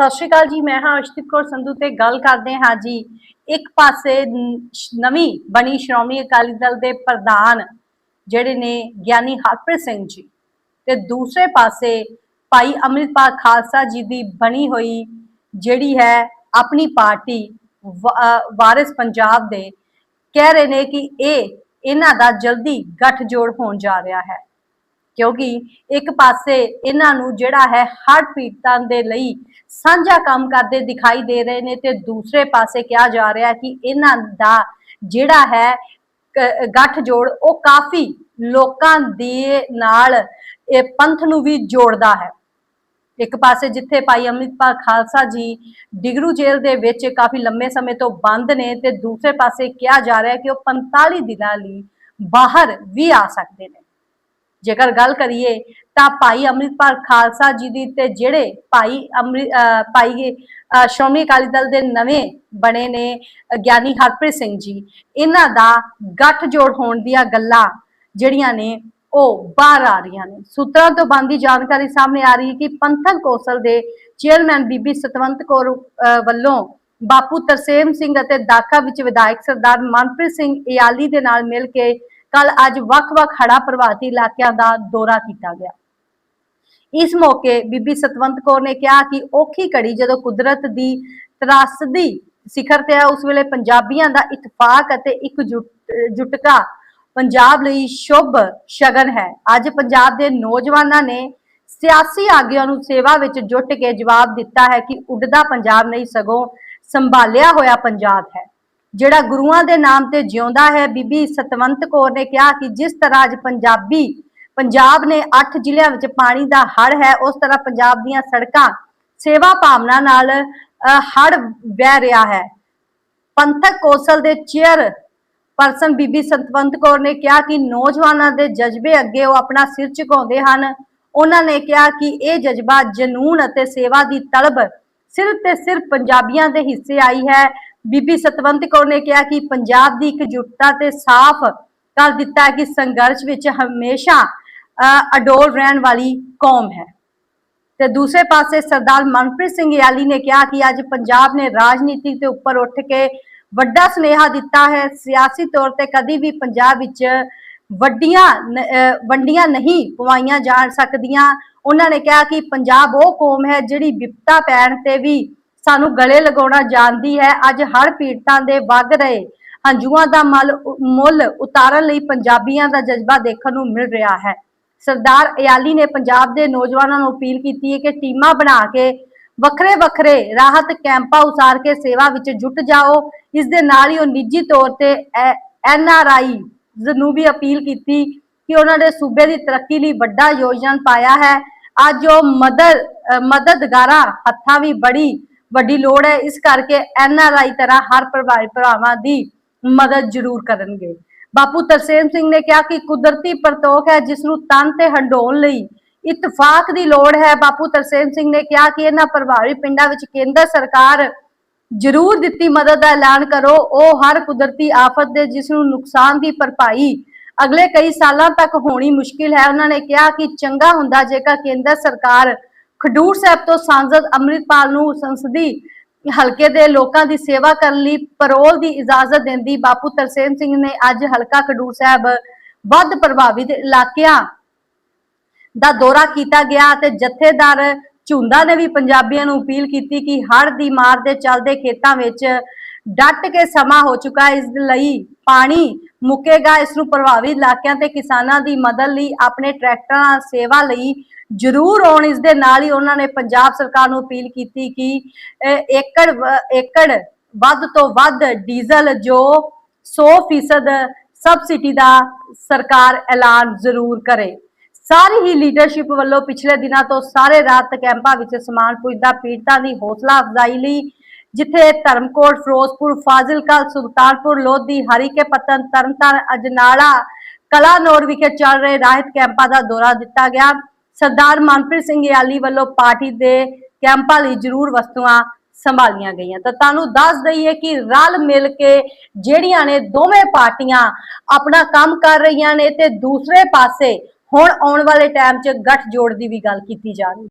ਸਤਿ ਸ਼੍ਰੀ ਅਕਾਲ ਜੀ, ਮੈਂ ਹਾਂ ਅਰਸ਼ਦੀਪ ਕੌਰ ਸੰਧੂ ਤੇ ਗੱਲ ਕਰਦੇ ਹਾਂ ਜੀ। ਇੱਕ ਪਾਸੇ ਨਵੀਂ ਬਣੀ ਸ਼੍ਰੋਮਣੀ ਅਕਾਲੀ ਦਲ ਦੇ ਪ੍ਰਧਾਨ ਜਿਹੜੇ ਨੇ ਗਿਆਨੀ ਹਰਪ੍ਰੀਤ ਸਿੰਘ ਜੀ ਤੇ ਦੂਸਰੇ ਪਾਸੇ ਭਾਈ ਅੰਮ੍ਰਿਤਪਾਲ ਖਾਲਸਾ ਜੀ ਦੀ ਬਣੀ ਹੋਈ ਜਿਹੜੀ ਹੈ ਆਪਣੀ ਪਾਰਟੀ ਵਾ- ਵਾਰਿਸ ਪੰਜਾਬ ਦੇ ਕਹਿ ਰਹੇ ਨੇ ਕਿ ਇਹ, ਇਹਨਾਂ ਦਾ ਜਲਦੀ ਗੱਠਜੋੜ ਹੋਣ ਜਾ ਰਿਹਾ ਹੈ। ਕਿਉਂਕਿ ਇੱਕ ਪਾਸੇ ਇਹਨਾਂ ਨੂੰ ਜਿਹੜਾ ਹੈ ਹੜ੍ਹ ਪੀੜਤਾਂ ਦੇ ਲਈ ਸਾਂਝਾ ਕੰਮ ਕਰਦੇ ਦਿਖਾਈ ਦੇ ਰਹੇ ਨੇ ਤੇ ਦੂਸਰੇ ਪਾਸੇ ਕਿਹਾ ਜਾ ਰਿਹਾ ਕਿ ਇਹਨਾਂ ਦਾ ਜਿਹੜਾ ਹੈ ਕ- ਗੱਠਜੋੜ ਉਹ ਕਾਫੀ ਲੋਕਾਂ ਦੇ ਨਾਲ ਇਹ ਪੰਥ ਨੂੰ ਵੀ ਜੋੜਦਾ ਹੈ। ਇੱਕ ਪਾਸੇ ਜਿੱਥੇ ਭਾਈ ਅੰਮ੍ਰਿਤਪਾਲ ਖਾਲਸਾ ਜੀ ਡਿਗਰੂ ਜੇਲ੍ਹ ਦੇ ਵਿੱਚ ਕਾਫੀ ਲੰਮੇ ਸਮੇਂ ਤੋਂ ਬੰਦ ਨੇ ਤੇ ਦੂਸਰੇ ਪਾਸੇ ਕਿਹਾ ਜਾ ਰਿਹਾ ਕਿ ਉਹ 45 ਦਿਨਾਂ ਲਈ ਬਾਹਰ ਵੀ ਆ ਸਕਦੇ ਨੇ। ਜੇਕਰ ਗੱਲ ਕਰੀਏ ਤਾਂ ਭਾਈ ਅੰਮ੍ਰਿਤਪਾਲ ਖਾਲਸਾ ਜੀ ਦੀ ਤੇ ਜਿਹੜੇ ਭਾਈ ਅੰਮ੍ਰਿਤ ਭਾਈ ਸ਼੍ਰੋਮਣੀ ਅਕਾਲੀ ਦਲ ਦੇ ਨਵੇਂ ਬਣੇ ਨੇ ਗਿਆਨੀ ਹਰਪ੍ਰੀਤ ਸਿੰਘ ਜੀ, ਇਹਨਾਂ ਦਾ ਗੱਠਜੋੜ ਹੋਣ ਦੀਆਂ ਗੱਲਾਂ ਜਿਹੜੀਆਂ ਨੇ ਉਹ ਬਾਹਰ ਆ ਰਹੀਆਂ ਨੇ। ਸੂਤਰਾਂ ਤੋਂ ਬੰਦੀ ਜਾਣਕਾਰੀ ਸਾਹਮਣੇ ਆ ਰਹੀ ਹੈ ਕਿ ਪੰਥਕ ਕੌਸਲ ਦੇ ਚੇਅਰਮੈਨ ਬੀਬੀ ਸਤਵੰਤ ਕੌਰ, ਅਹ ਵੱਲੋਂ ਬਾਪੂ ਤਰਸੇਮ ਸਿੰਘ ਅਤੇ ਦਾਖਾ ਵਿੱਚ ਵਿਧਾਇਕ ਸਰਦਾਰ ਮਨਪ੍ਰੀਤ ਸਿੰਘ ਇਆਲੀ ਦੇ ਨਾਲ ਮਿਲ ਕੇ ਕੱਲ ਅੱਜ ਵੱਖ-ਵੱਖ ਹੜਾ ਪ੍ਰਭਾਵਿਤ ਇਲਾਕਿਆਂ ਦਾ ਦੌਰਾ ਕੀਤਾ ਗਿਆ। ਇਸ ਮੌਕੇ ਬੀਬੀ ਸਤਵੰਤ ਕੌਰ ਨੇ ਕਿਹਾ ਕਿ ਔਖੀ ਘੜੀ ਜਦੋਂ ਕੁਦਰਤ ਦੀ ਤਰਾਸਦੀ ਸਿਖਰ ਤੇ ਹੈ ਉਸ ਵੇਲੇ ਪੰਜਾਬੀਆਂ ਦਾ ਇਤਫਾਕ ਅਤੇ ਇੱਕ ਜੁਟਕਾ ਪੰਜਾਬ ਲਈ ਸ਼ੁਭ ਸ਼ਗਨ ਹੈ। ਅੱਜ ਪੰਜਾਬ ਦੇ ਨੌਜਵਾਨਾਂ ਨੇ ਸਿਆਸੀ ਆਗੂਆਂ ਨੂੰ ਸੇਵਾ ਵਿੱਚ ਜੁਟ ਕੇ ਜਵਾਬ ਦਿੱਤਾ ਹੈ ਕਿ ਉੱਡਦਾ ਪੰਜਾਬ ਨਹੀਂ ਸਗੋਂ ਸੰਭਾਲਿਆ ਹੋਇਆ ਪੰਜਾਬ ਹੈ। ਜਿਹੜਾ ਗੁਰੂਆਂ ਦੇ ਨਾਮ ਤੇ ਜਿਉਂਦਾ ਹੈ, ਬੀਬੀ ਸਤਵੰਤ ਕੌਰ ਨੇ ਕਿਹਾ ਕਿ ਜਿਸ ਤਰ੍ਹਾਂ ਅੱਜ ਪੰਜਾਬੀ, ਪੰਜਾਬ ਨੇ 8 ਜ਼ਿਲ੍ਹਿਆਂ ਵਿੱਚ ਪਾਣੀ ਦਾ ਹੜ ਹੈ, ਉਸ ਤਰ੍ਹਾਂ ਪੰਜਾਬ ਦੀਆਂ ਸੜਕਾਂ ਸੇਵਾ ਭਾਵਨਾ ਨਾਲ ਹੜ ਵਹਿ ਰਿਹਾ ਹੈ। ਪੰਥਕ ਕੌਂਸਲ ਦੇ ਚੇਅਰ ਪਰਸਨ ਬੀਬੀ ਸਤਵੰਤ ਕੌਰ ਨੇ ਕਿਹਾ ਕਿ ਨੌਜਵਾਨਾਂ ਦੇ ਜਜ਼ਬੇ ਅੱਗੇ ਉਹ ਆਪਣਾ ਸਿਰ ਝੁਕਾਉਂਦੇ ਹਨ। ਉਹਨਾਂ ਨੇ ਕਿਹਾ ਕਿ ਇਹ ਜਜ਼ਬਾ ਜਨੂਨ ਅਤੇ ਸੇਵਾ ਦੀ ਤਲਬ ਸਿਰਫ ਤੇ ਸਿਰਫ ਪੰਜਾਬੀਆਂ ਦੇ ਹਿੱਸੇ ਆਈ ਹੈ। ਬੀਬੀ ਸਤਵੰਤ ਕੌਰ ਨੇ ਕਿਹਾ ਕਿ ਪੰਜਾਬ ਦੀ ਇਕਜੁੱਟਤਾ ਤੇ ਸਾਫ਼ ਕਰ ਦਿੱਤਾ ਹੈ ਕਿ ਸੰਘਰਸ਼ ਵਿੱਚ ਹਮੇਸ਼ਾ ਅਡੋਲ ਰਹਿਣ ਵਾਲੀ ਕੌਮ ਹੈ। ਤੇ ਦੂਸਰੇ ਪਾਸੇ ਸਰਦਾਰ ਮਨਪ੍ਰੀਤ ਸਿੰਘ ਯਾਲੀ ਨੇ ਕਿਹਾ ਕਿ ਅੱਜ ਪੰਜਾਬ ਨੇ ਰਾਜਨੀਤੀ ਦੇ ਉੱਪਰ ਉੱਠ ਕੇ ਵੱਡਾ ਸੁਨੇਹਾ ਦਿੱਤਾ ਹੈ। ਸਿਆਸੀ ਤੌਰ ਤੇ ਕਦੀ ਵੀ ਪੰਜਾਬ ਵਿੱਚ ਵੱਡੀਆਂ ਵੰਡੀਆਂ ਨਹੀਂ ਪਵਾਈਆਂ ਜਾ ਸਕਦੀਆਂ। ਉਹਨਾਂ ਨੇ ਕਿਹਾ ਕਿ ਪੰਜਾਬ ਉਹ ਕੌਮ ਹੈ ਜਿਹੜੀ ਵਿਪਤਾ ਪੈਣ ਤੇ ਵੀ ਸਾਨੂੰ ਗਲੇ ਲਗਾਉਣਾ ਜਾਣਦੀ ਹੈ। ਅੱਜ ਹਰ ਪੀੜਤਾਂ ਦੇ ਵਗ ਰਹੇ ਹੰਝੂਆਂ ਦਾ ਮਲ ਮੁੱਲ ਉਤਾਰਨ ਲਈ ਪੰਜਾਬੀਆਂ ਦਾ ਜਜ਼ਬਾ ਦੇਖਣ ਨੂੰ ਮਿਲ ਰਿਹਾ ਹੈ। ਸਰਦਾਰ ਇਆਲੀ ਨੇ ਪੰਜਾਬ ਦੇ ਨੌਜਵਾਨਾਂ ਨੂੰ ਅਪੀਲ ਕੀਤੀ ਹੈ ਕਿ ਟੀਮਾਂ ਬਣਾ ਕੇ ਵੱਖਰੇ ਵੱਖਰੇ ਰਾਹਤ ਕੈਂਪਾਂ ਉਸਾਰ ਕੇ ਸੇਵਾ ਵਿੱਚ ਜੁਟ ਜਾਓ। ਇਸ ਦੇ ਨਾਲ ਹੀ ਉਹ ਨਿੱਜੀ ਤੌਰ ਤੇ ਐਨ ਆਰ ਆਈ ਨੂੰ ਵੀ ਅਪੀਲ ਕੀਤੀ ਕਿ ਉਹਨਾਂ ਨੇ ਸੂਬੇ ਦੀ ਤਰੱਕੀ ਲਈ ਵੱਡਾ ਯੋਜਨਾ ਪਾਇਆ ਹੈ। ਅੱਜ ਉਹ ਮਦਦ ਮਦਦਗਾਰਾਂ ਹੱਥਾਂ ਵੀ ਬੜੀ ਵੱਡੀ ਲੋੜ ਹੈ। ਇਸ ਕਰਕੇ ਐਨ ਤਰ੍ਹਾਂ ਹਰ ਪ੍ਰਭਾਵਿਤ ਭਰਾਵਾਂ ਦੀ ਮਦਦ ਜ਼ਰੂਰ ਕਰਨਗੇ। ਬਾਪੂ ਤਰਸੇਮ ਸਿੰਘ ਨੇ ਕਿਹਾ ਕਿ ਕੁਦਰਤੀ ਪਰਤੋਖ ਹੈ ਜਿਸ ਨੂੰ ਤਨ ਤੇ ਹੰਡਾਉਣ ਲਈ ਇਤਫਾਕ ਦੀ ਲੋੜ ਹੈ। ਬਾਪੂ ਤਰਸੇਮ ਸਿੰਘ ਨੇ ਕਿਹਾ ਕਿ ਇਹਨਾਂ ਪ੍ਰਭਾਵਿਤ ਪਿੰਡਾਂ ਵਿੱਚ ਕੇਂਦਰ ਸਰਕਾਰ ਜ਼ਰੂਰ ਦਿੱਤੀ ਮਦਦ ਦਾ ਐਲਾਨ ਕਰੋ, ਉਹ ਹਰ ਕੁਦਰਤੀ ਆਫਤ ਦੇ ਜਿਸ ਨੂੰ ਨੁਕਸਾਨ ਦੀ ਭਰਪਾਈ ਅਗਲੇ ਕਈ ਸਾਲਾਂ ਤੱਕ ਹੋਣੀ ਮੁਸ਼ਕਿਲ ਹੈ। ਉਹਨਾਂ ਨੇ ਕਿਹਾ ਕਿ ਚੰਗਾ ਹੁੰਦਾ ਜੇਕਰ ਕੇਂਦਰ ਸਰਕਾਰ ਖਡੂਰ ਸਾਹਿਬ ਤੋਂ ਸਾਂਸਦ ਅੰਮ੍ਰਿਤਪਾਲ ਨੂੰ ਸੰਸਦੀ ਹਲਕੇ ਦੇ ਲੋਕਾਂ ਦੀ ਸੇਵਾ ਕਰਨ ਲਈ ਪਰੋਲ ਦੀ ਇਜਾਜ਼ਤ ਦਿੰਦੀ ਬਾਪੂ ਤਰਸੇਮ ਸਿੰਘ ਨੇ ਅੱਜ ਹਲਕਾ ਖਡੂਰ ਸਾਹਿਬ ਵੱਧ ਪ੍ਰਭਾਵਿਤ ਇਲਾਕਿਆਂ ਦਾ ਦੌਰਾ ਕੀਤਾ ਗਿਆ ਤੇ ਜਥੇਦਾਰ ਝੁੰਦਾ ਨੇ ਵੀ ਪੰਜਾਬੀਆਂ ਨੂੰ ਅਪੀਲ ਕੀਤੀ ਕਿ ਹੜ੍ਹ ਦੀ ਮਾਰ ਦੇ ਚੱਲਦੇ ਖੇਤਾਂ ਵਿੱਚ ਡਟ ਕੇ ਸਮਾਂ ਹੋ ਚੁੱਕਾ ਇਸ ਲਈ ਪਾਣੀ ਮੁੱਕੇਗਾ, ਇਸ ਨੂੰ ਪ੍ਰਭਾਵਿਤ ਇਲਾਕਿਆਂ ਤੇ ਕਿਸਾਨਾਂ ਦੀ ਮਦਦ ਲਈ, ਆਪਣੇ ਟਰੈਕਟਰਾਂ ਸੇਵਾ ਲਈ ਜ਼ਰੂਰ ਆਉਣ। ਇਸ ਦੇ ਨਾਲ ਹੀ ਉਹਨਾਂ ਨੇ ਪੰਜਾਬ ਸਰਕਾਰ ਨੂੰ ਅਪੀਲ ਕੀਤੀ ਕਿ ਏਕੜ ਏਕੜ ਵੱਧ ਤੋਂ ਵੱਧ ਡੀਜ਼ਲ ਜੋ 100% ਸਬਸਿਡੀ ਦਾ ਸਰਕਾਰ ਐਲਾਨ ਜ਼ਰੂਰ ਕਰੇ। ਸਾਰੀ ਹੀ ਲੀਡਰਸ਼ਿਪ ਵੱਲੋਂ ਪਿਛਲੇ ਦਿਨਾਂ ਤੋਂ ਸਾਰੇ ਰਾਤ ਕੈਂਪਾਂ ਵਿੱਚ ਸਮਾਨ ਪੁੱਜਦਾ, ਪੀੜਤਾਂ ਦੀ ਹੌਸਲਾ ਅਫਜ਼ਾਈ ਲਈ ਜਿੱਥੇ ਧਰਮਕੋਟ, ਫਿਰੋਜ਼ਪੁਰ, ਫਾਜ਼ਿਲਕਾ, ਸੁਲਤਾਨਪੁਰ, ਲੋਧੀ, ਹਰੀਕੇ, ਪਤਨ, ਤਰਨਤਾਰਨ, ਅਜਨਾਲਾ ਕਲਾਨੌਰ ਵਿਖੇ ਚੱਲ ਰਹੇ ਰਾਹਤ ਕੈਂਪਾਂ ਦਾ ਦੌਰਾ ਦਿੱਤਾ ਗਿਆ। ਸਰਦਾਰ ਮਨਪ੍ਰੀਤ ਸਿੰਘ ਯਾਲੀ ਵੱਲੋਂ ਪਾਰਟੀ ਦੇ ਕੈਂਪਾਂ ਲਈ ਜ਼ਰੂਰ ਵਸਤੂਆਂ ਸੰਭਾਲੀਆਂ ਗਈਆਂ। ਤਾਂ ਤੁਹਾਨੂੰ ਦੱਸ ਦਈਏ ਕਿ ਰਲ ਮਿਲ ਕੇ ਜਿਹੜੀਆਂ ਨੇ ਦੋਵੇਂ ਪਾਰਟੀਆਂ ਆਪਣਾ ਕੰਮ ਕਰ ਰਹੀਆਂ ਨੇ ਤੇ ਦੂਸਰੇ ਪਾਸੇ ਹੁਣ ਆਉਣ ਵਾਲੇ ਟਾਈਮ 'ਚ ਗੱਠ ਜੋੜ ਦੀ ਵੀ ਗੱਲ ਕੀਤੀ ਜਾ ਰਹੀ